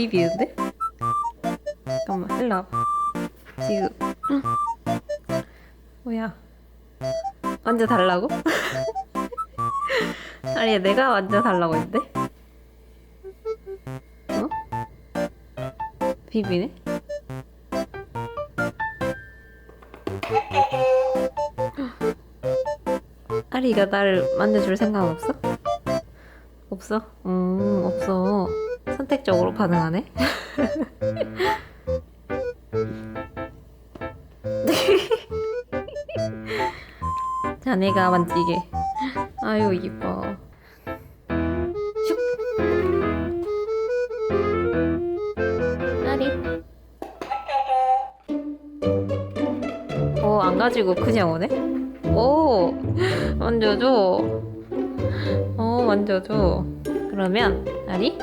비비는데? 잠깐만 일로 와봐 지금 응. 뭐야 만져달라고? 아니 내가 만져달라고 했는데? 어? 비비네? 아리가 나를 만져줄 생각 없어? 없어? 음 없어 선택적으로 반응하네? 자 내가 만지게. 아유 이뻐. 슉. 아리. 오 안 가지고 그냥 오네? 오 만져줘. 어 만져줘. 그러면 아리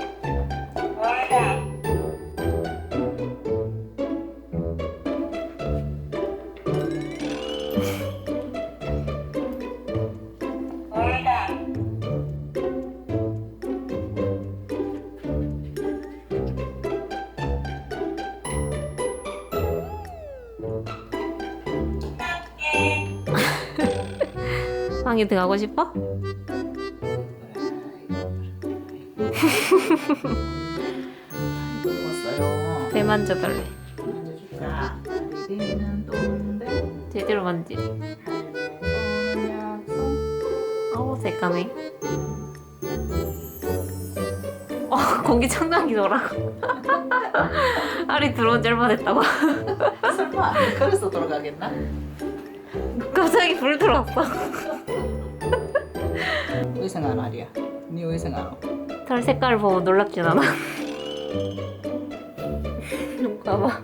방에 들어가고 싶어? 먹었어요. 배 만져달래 만져줄까? 리리는 또는데 제대로 만지. 어우 새까매 어 공기 청정기 돌아가 아리 들어온 지 얼마 됐다고 설마 그래서 돌아가겠나? 갑자기 불 들어왔어 의생안 아리야. 네 의생안. 털 색깔을 보고 놀랍진 않아 봐봐